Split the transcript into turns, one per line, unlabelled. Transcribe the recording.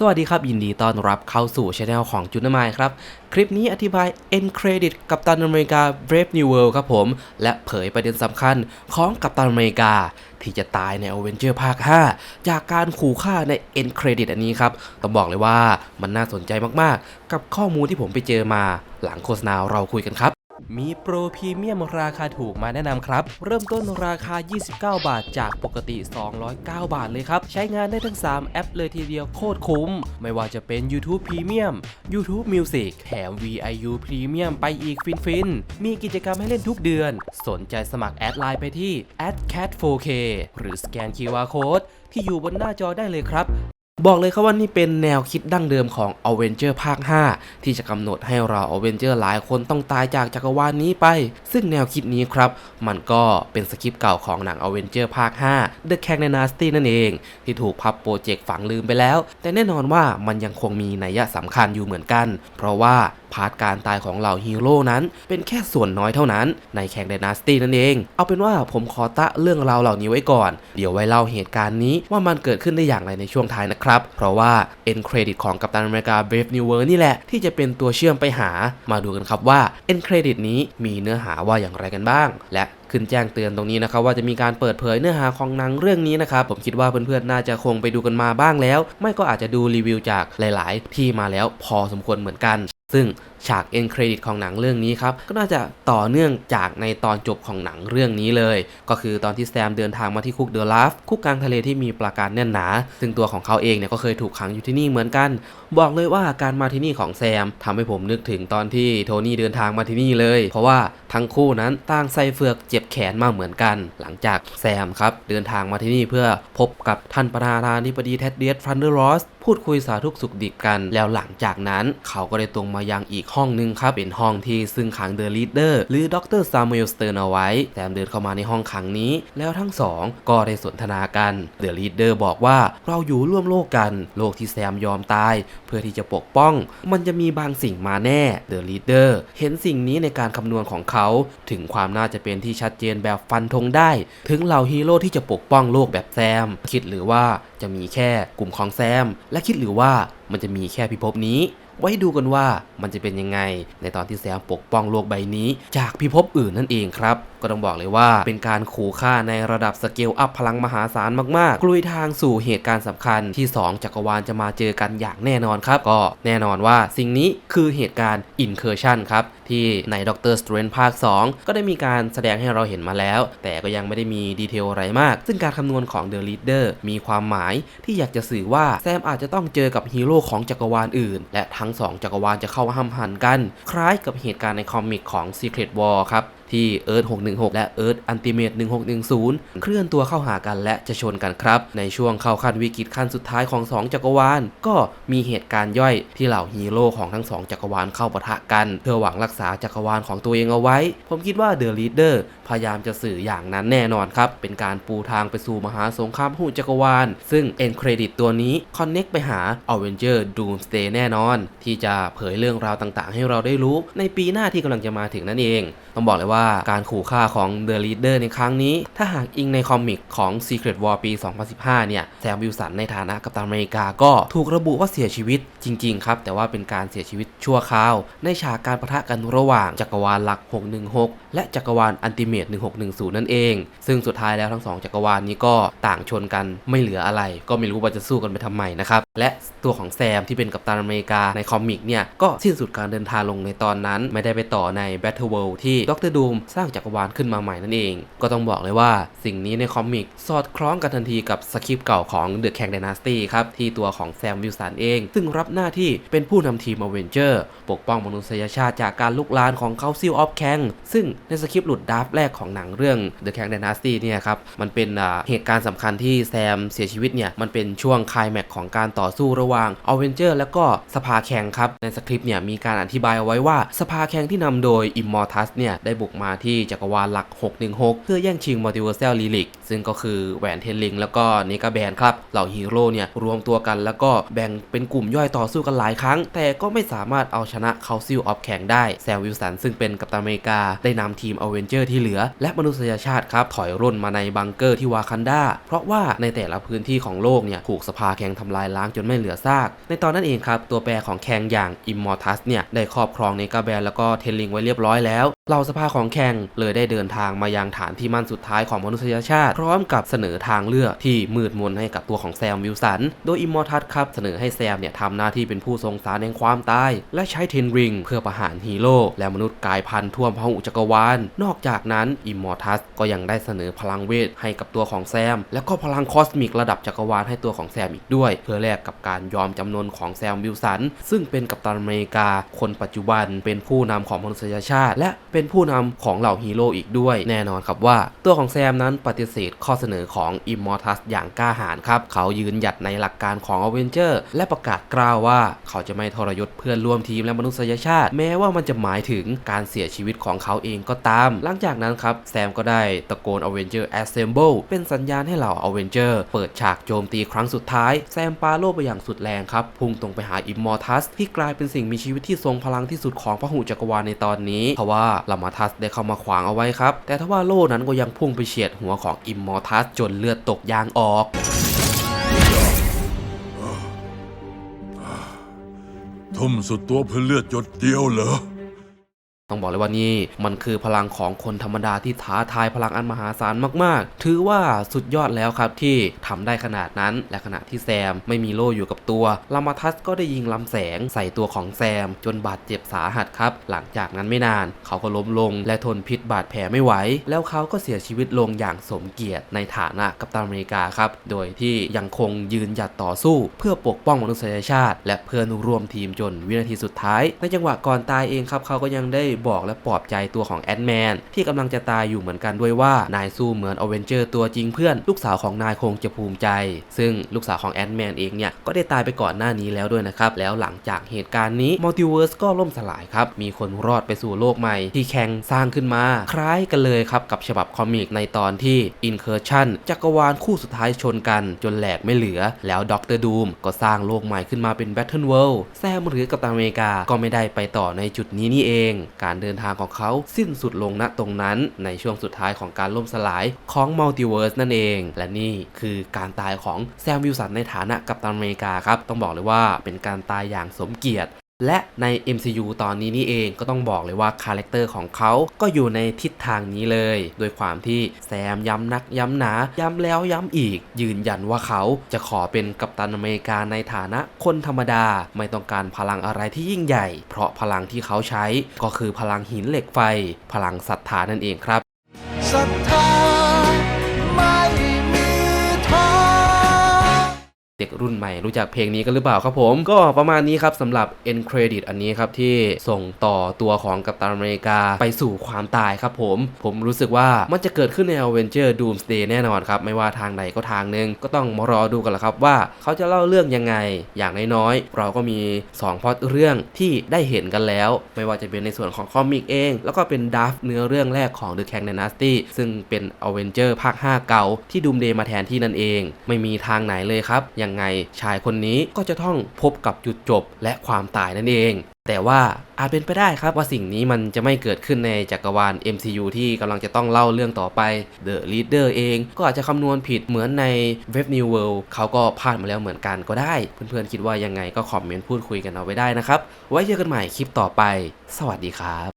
สวัสดีครับ ยินดีต้อนรับเข้าสู่ช anel ของจุนมายครับ คลิปนี้อธิบาย end credit กับตันอเมริกา Brave New World ครับผม และเผยประเด็นสำคัญของกัปตันอเมริกา ที่จะตายใน Avenger ภาค 5 จากการขู่ฆ่าใน end credit อันนี้ครับ ต้องบอกเลยว่ามันน่าสนใจมากๆ กับข้อมูลที่ผมไปเจอมา หลังโฆษณาเราคุยกันครับ มีโปรพรีเมียมราคาถูกมาแนะนำครับ เริ่มต้นราคา 29 บาท จากปกติ 209 บาทเลยครับ ใช้งานได้ทั้ง 3 แอปเลยทีเดียวโคตรคุ้ม ไม่ว่าจะเป็น YouTube Premium YouTube Music แถม VIU Premium ไปอีกฟินๆมีกิจกรรมให้เล่นทุกเดือน สนใจสมัครแอดไลน์ไปที่ @cat4k หรือสแกน QR Code ที่อยู่บนหน้าจอได้เลยครับ บอกเลยครับว่านี่เป็นแนวคิดดั้งเดิมของ a v e n g e r ภาค 5 ที่จะกำหนดให้เรา a v e n g e r หลายคนต้องตายจากจักรวาลนี้ไป ซึ่งแนวคิดนี้ครับ มันก็เป็นสคริปต์เก่าของหนัง a v e n g e r ภาค 5 The Kang Dynasty นั่นเอง ที่ถูกพับโปรเจกต์ฝังลืมไปแล้ว แต่แน่นอนว่ามันยังคงมีนัยสำคัญอยู่เหมือนกัน เพราะว่า พาร์ทการตายของเหล่าฮีโร่นั้น เป็นแค่ส่วนน้อยเท่านั้นในแข่ง Dynasty นั่นเอง เอาเป็นว่าผมขอตะเรื่องราวเหล่านี้ไว้ก่อน เดี๋ยวไว้เล่าเหตุการณ์นี้ว่ามันเกิดขึ้นได้อย่างไรในช่วงท้ายนะครับ เพราะว่า end credit ของกัปตันอเมริกา Brave New World นี่แหละที่จะเป็นตัวเชื่อมไปหา มาดูกันครับว่า end credit นี้มีเนื้อหาว่าอย่างไรกันบ้าง และขึ้นแจ้งเตือนตรงนี้นะครับว่าจะมีการเปิดเผยเนื้อหาของหนังเรื่องนี้นะครับผมคิดว่าเพื่อนๆน่าจะคงไปดูกันมาบ้างแล้ว ไม่ก็อาจจะดูรีวิวจากหลาย ๆ ที่มาแล้วพอสมควรเหมือนกัน ซึ่งฉาก end credit ของหนังเรื่องนี้ครับ ก็น่าจะต่อเนื่องจากในตอนจบของหนังเรื่องนี้เลย ก็คือตอนที่แซมเดินทางมาที่คุกเดอะลัฟคุกกลางทะเลที่มีปราการแน่นหนา ซึ่งตัวของเขาเองเนี่ยก็เคยถูกขังอยู่ที่นี่เหมือนกัน บอกเลยว่าการมาที่นี่ของแซมทำให้ผมนึกถึงตอนที่โทนี่เดินทางมาที่นี่เลย เพราะว่าทั้งคู่นั้นต่างใส่เฟือกเจ็บแขนมาเหมือนกัน หลังจากแซมครับเดินทางมาที่นี่เพื่อพบกับท่านประธานาธิบดีเท็ดเดียสฟันเดอร์รอสพูดคุยสาธุสุขดิบกัน แล้วหลังจากนั้นเขาก็ได้ตรงมายังอีกห้องหนึ่งครับเป็นห้องที่ซึ่งขังเดอะลีดเดอร์หรือดรซามูเอลสเตอร์นเอาไว้แซมเดินเข้ามาในห้องขังนี้ แล้วทั้งสองก็ได้สนทนากันเดอะลีดเดอร์บอกว่าเราอยู่ร่วมโลกกัน โลกที่แซมยอมตาย เพื่อที่จะปกป้อง มันจะมีบางสิ่งมาแน่เดอะลีดเดอร์เห็นสิ่งนี้ในการคำนวณของเขา ถึงความน่าจะเป็นที่ชัดเจนแบบฟันธงได้ ถึงเหล่าฮีโร่ที่จะปกป้องโลกแบบแซม คิดหรือว่าจะมีแค่กลุ่มของแซม และคิดหรือว่ามันจะมีแค่พิภพนี้ ไว้ดูกันว่ามันจะเป็นยังไง ในตอนที่แซมปกป้องโลกใบนี้ จากพิภพอื่นนั่นเองครับก็ต้องบอกเลยว่าเป็นการขู่ฆ่าในระดับสเกลอัพพลังมหาศาลมากๆ กลุยทางสู่เหตุการณ์สำคัญที่ 2 จักรวาลจะมาเจอกันอย่างแน่นอนครับ ก็แน่นอนว่าสิ่งนี้คือเหตุการณ์ Incursion ครับ ที่ในด็อกเตอร์สเตรนภาค 2 ก็ได้มีการแสดงให้เราเห็นมาแล้ว แต่ก็ยังไม่ได้มีดีเทลอะไรมาก ซึ่งการคำนวณของ The Leader มีความหมายที่อยากจะสื่อว่าแซมอาจจะต้องเจอกับฮีโร่ของจักรวาลอื่น และทั้งสองจักรวาลจะเข้าห้ำหันกัน คล้ายกับเหตุการณ์ในคอมิกของ Secret War ครับ ที่เอิร์ธ616 และเอิร์ธอันติเมต1610 เคลื่อนตัวเข้าหากันและจะชนกันครับ ในช่วงเข้าขั้นวิกฤตขั้นสุดท้ายของ 2 จักรวาล ก็มีเหตุการณ์ย่อยที่เหล่าฮีโร่ของทั้ง 2 จักรวาลเข้าปะทะกัน เพื่อหวังรักษาจักรวาลของตัวเองเอาไว้ ผมคิดว่าเดอะลีดเดอร์พยายามจะสื่ออย่างนั้นแน่นอนครับ เป็นการปูทางไปสู่มหาสงครามหูจักรวาล ซึ่งเอ็นเครดิตตัวนี้คอนเน็กไปหา Avenger Doomsday แน่นอน ที่จะเผยเรื่องราวต่างๆ ให้เราได้รู้ในปีหน้าที่กำลังจะมาถึงนั่นเอง ต้องบอกเลยว่าการขู่ฆ่าของ The Leader ในครั้งนี้ ถ้าหากอิงในคอมิกของ Secret War ปี 2015 เนี่ย แซมวิลสันในฐานะกัปตันอเมริกาก็ถูกระบุว่าเสียชีวิตจริง ๆ ครับ แต่ว่าเป็นการเสียชีวิตชั่วคราว ในฉากการประทะกันระหว่างจักรวาลหลัก 616 และจักรวาลอันติเมต1610 นั่นเอง ซึ่งสุดท้ายแล้วทั้งสองจักรวาลนี้ก็ต่างชนกันไม่เหลืออะไร ก็ไม่รู้ว่าจะสู้กันไปทำไมนะครับ และตัวของแซมที่เป็นกัปตันอเมริกาในคอมิกเนี่ยก็สิ้นสุดการเดินทางลงในตอนนั้น ไม่ได้ไปต่อใน Battle World ที่ดรดูมสร้างจักรวาลขึ้นมาใหม่นั่นเอง ก็ต้องบอกเลยว่าสิ่งนี้ในคอมิกสอดคล้องกันทันทีกับสคริปต์เก่าของ The Kang Dynasty ครับ ที่ตัวของแซมวิลสันเอง ซึ่งรับหน้าที่เป็นผู้นำทีมอเวนเจอร์ปกป้องมนุษยชาติจากการลุกลานของ Council of Kang ซึ่งในสคริปต์หลุดดราฟแรกของหนังเรื่อง The Kang Dynasty เนี่ยครับมันเป็นเหตุการณ์สำคัญที่แซมเสียชีวิตเนี่ยมันเป็นช่วงคลแม็กของการต่อสู้ระหว่างอเวนเจอร์แล้วก็สภาแข่งครับในสคริปต์เนี่ยมีการอธิบายเอาไว้ว่าสภาแข่งที่นำโดย Immortus เนี่ยได้บุกมาที่จักรวาลหลัก 616 เพื่อแย่งชิงมัลติเวอร์ l ลลิกซึ่งก็คือแหวนเทนลิงแล้วก็เนกาแบนครับ เหล่าฮีโร่เนี่ยรวมตัวกันแล้วก็แบ่งเป็นกลุ่มย่อยต่อสู้กันหลายครั้ง แต่ก็ไม่สามารถเอาชนะเคาซิลออฟแข่งได้แซมวิลสันซึ่งเป็นกัปตันอเมริกาได้นำทีมอเวนเจอร์ที่เหลือ และมนุษยชาติครับถอยร่นมาในบังเกอร์ที่วากันดาเพราะว่าในแต่ละพื้นที่ของโลกเนี่ยถูกสภาแข่งทำลายล้างจนไม่เหลือซาก ในตอนนั้นเองครับตัวแปรของแข่งอย่างอิมมอร์ทัสเนี่ยได้ครอบครองเนกาแบนแล้วก็เทนลิงไว้เรียบร้อยแล้ว เหล่าสภาของแข่งเลยได้เดินทางมายังฐานที่มั่นสุดท้ายของมนุษยชาติ พร้อมกับเสนอทางเลือกที่มืดมนให้กับตัวของแซมวิลสัน โดยอิมมอร์ทัสครับเสนอให้แซมเนี่ยทำหน้าที่เป็นผู้ทรงสารแห่งความตาย และใช้เทนริงเพื่อประหารฮีโร่และมนุษย์กายพันธุ์ท่วมพหุจักรวาล นอกจากนั้นอิมมอร์ทัสก็ยังได้เสนอพลังเวทให้กับตัวของแซม และก็พลังคอสมิกระดับจักรวาลให้ตัวของแซมอีกด้วย เพื่อแลกกับการยอมจำนนของแซมวิลสัน ซึ่งเป็นกัปตันอเมริกาคนปัจจุบันเป็นผู้นำของมนุษยชาติ และเป็นผู้นำของเหล่าฮีโร่อีกด้วย แน่นอนครับว่า ตัวของแซมนั้นปฏิเสธข้อเสนอของอิมมอร์ทัสอย่างกล้าหาญครับ เขายืนหยัดในหลักการของอเวนเจอร์และประกาศกล้าวว่า เขาจะไม่ทรยศเพื่อนร่วมทีมและมนุษยชาติ แม้ว่ามันจะหมายถึงการเสียชีวิตของเขาเองก็ตาม หลังจากนั้นครับแซมก็ได้ตะโกน Avenger Assemble เป็นสัญญาณให้เหล่า Avenger เปิดฉากโจมตีครั้งสุดท้าย แซมปาโลไปอย่างสุดแรงครับ พุ่งตรงไปหา Immortus ที่กลายเป็นสิ่งมีชีวิตที่ทรงพลังที่สุดของพหุจักรวาลในตอนนี้ทว่าลามาทัสได้เข้ามาขวางเอาไว้ครับ แต่ทว่าโล่นั้นก็ยังพุ่งไปเฉียดหัวของอิมมอร์ทัสจนเลือดตกยางออก
ทุ่มสุดตัวเพื่อเลือดหยดเดียวเหรอ
ต้องบอกเลยว่านี่มันคือพลังของคนธรรมดาที่ท้าทายพลังอันมหาศาลมากๆ ถือว่าสุดยอดแล้วครับที่ทำได้ขนาดนั้น และขณะที่แซมไม่มีโล่อยู่กับตัวลามาทัสก็ได้ยิงลำแสงใส่ตัวของแซม จนบาดเจ็บสาหัสครับ หลังจากนั้นไม่นาน เขาก็ล้มลงและทนพิษบาดแผลไม่ไหว แล้วเขาก็เสียชีวิตลงอย่างสมเกียรติในฐานะกัปตันอเมริกาครับ โดยที่ยังคงยืนหยัดต่อสู้ เพื่อปกป้องมนุษยชาติ และเพื่อนร่วมทีมจนวินาทีสุดท้าย ในจังหวะก่อนตายเองครับเขาก็ยังได้บอกและปลอบใจตัวของแอดแมนที่กำลังจะตายอยู่เหมือนกันด้วยว่านายสู้เหมือนอเวนเจอร์ตัวจริงเพื่อน ลูกสาวของนายคงจะภูมิใจ ซึ่งลูกสาวของแอดแมนเองเนี่ยก็ได้ตายไปก่อนหน้านี้แล้วด้วยนะครับ แล้วหลังจากเหตุการณ์นี้มัลติเวิร์สก็ล่มสลายครับ มีคนรอดไปสู่โลกใหม่ ที่แข่งสร้างขึ้นมา คล้ายกันเลยครับ กับฉบับคอมิกในตอนที่ Incursion จักรวาลคู่สุดท้ายชนกัน จนแหลกไม่เหลือ แล้วด็อกเตอร์ดูมก็สร้างโลกใหม่ขึ้นมาเป็น Battle World แซมหรือกัปตันอเมริกาก็ไม่ได้ไปต่อในจุดนี้นี่เองการเดินทางของเขาสิ้นสุดลงณตรงนั้นในช่วงสุดท้ายของการล่มสลายของมัลติเวิร์สนั่นเอง และนี่คือการตายของแซมวิลสันในฐานะกัปตันอเมริกาครับ ต้องบอกเลยว่าเป็นการตายอย่างสมเกียรติ และใน MCU ตอนนี้นี่เองก็ต้องบอกเลยว่าคาแรคเตอร์ของเขาก็อยู่ในทิศทางนี้เลย โดยความที่แซมย้ำนักย้ำหนา ย้ำแล้วย้ำอีก ยืนยันว่าเขาจะขอเป็นกัปตันอเมริกาในฐานะคนธรรมดา ไม่ต้องการพลังอะไรที่ยิ่งใหญ่ เพราะพลังที่เขาใช้ก็คือพลังหินเหล็กไฟ พลังศรัทธานั่นเองครับ
ศรัทธา
รุ่นใหม่รู้จักเพลงนี้กันหรือเปล่าครับผม ก็ประมาณนี้ครับสำหรับ end credit อันนี้ครับที่ส่งต่อตัวของกัปตันอเมริกาไปสู่ความตายครับผม ผมรู้สึกว่ามันจะเกิดขึ้นใน Avenger Doomsday แน่นอนครับ ไม่ว่าทางใดก็ทางหนึ่งก็ต้องมารอดูกันละครับว่าเขาจะเล่าเรื่องยังไงอย่างน้อยๆเราก็มี2พล็อตเรื่องที่ได้เห็นกันแล้ว ไม่ว่าจะเป็นในส่วนของคอมิกเอง แล้วก็เป็นดัฟเนื้อเรื่องแรกของ The Kang Dynasty ซึ่งเป็น Avenger ภาค 5 เก่าที่ Doomsday มาแทนที่นั่นเอง ไม่มีทางไหนเลยครับยังไงชายคนนี้ก็จะต้องพบกับจุดจบและความตายนั่นเอง แต่ว่าอาจเป็นไปได้ครับว่าสิ่งนี้มันจะไม่เกิดขึ้นในจักรวาล MCU ที่กำลังจะต้องเล่าเรื่องต่อไป The Leader เองก็อาจจะคำนวณผิดเหมือนใน Web New World เขาก็พลาดมาแล้วเหมือนกันก็ได้ เพื่อนๆคิดว่ายังไงก็คอมเมนต์พูดคุยกันเอาไว้ได้นะครับ ไว้เจอกันใหม่คลิปต่อไป สวัสดีครับ